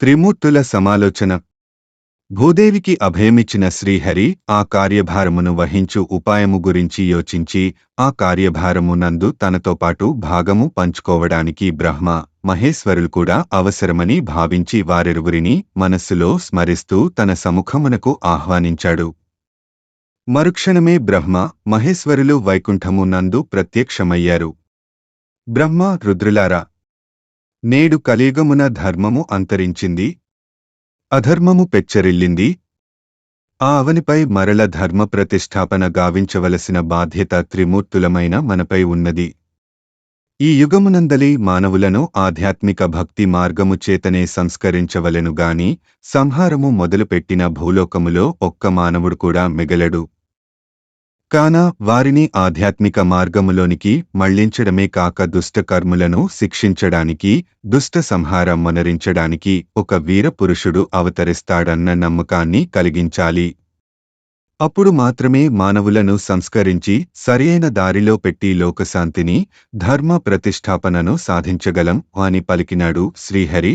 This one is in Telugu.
త్రిమూర్తుల సమాలోచన. భూదేవికి అభయమిచ్చిన శ్రీహరి ఆ కార్యభారమును వహించు ఉపాయము గురించి యోచించి ఆ కార్యభారము నందు తనతో పాటు భాగము పంచుకోవడానికి బ్రహ్మ మహేశ్వరులు కూడా అవసరమని భావించి వారిరువురిని మనస్సులో స్మరిస్తూ తన సముఖమునకు ఆహ్వానించాడు. మరుక్షణమే బ్రహ్మ మహేశ్వరులు వైకుంఠము నందు ప్రత్యక్షమయ్యారు. బ్రహ్మ రుద్రులారా నేడు కలియుగమున ధర్మము అంతరించింది? అధర్మము పెచ్చరిల్లింది? ఆ అవనిపై మరల ధర్మ ప్రతిష్టాపన గావించవలసిన బాధ్యత త్రిమూర్తులమైన మనపై ఉన్నది. ఈ యుగమునందలి మానవులను ఆధ్యాత్మిక భక్తి మార్గము చేతనే సంస్కరించవలెను గాని సంహారము మొదలుపెట్టిన భూలోకములో ఒక్క మానవుడు కూడా మిగలడు. కాన వారిని ఆధ్యాత్మిక మార్గములోనికి మళ్ళించడమే కాక దుష్ట కర్ములను శిక్షించడానికి దుష్ట సంహారం మనరించడానికి ఒక వీర పురుషుడు అవతరిస్తాడన్న నమ్మకాన్ని కలిగించాలి. అప్పుడు మాత్రమే మానవులను సంస్కరించి సరియైన దారిలో పెట్టి లోకశాంతిని ధర్మ ప్రతిష్టాపనను సాధించగలం అని పలికినాడు శ్రీహరి.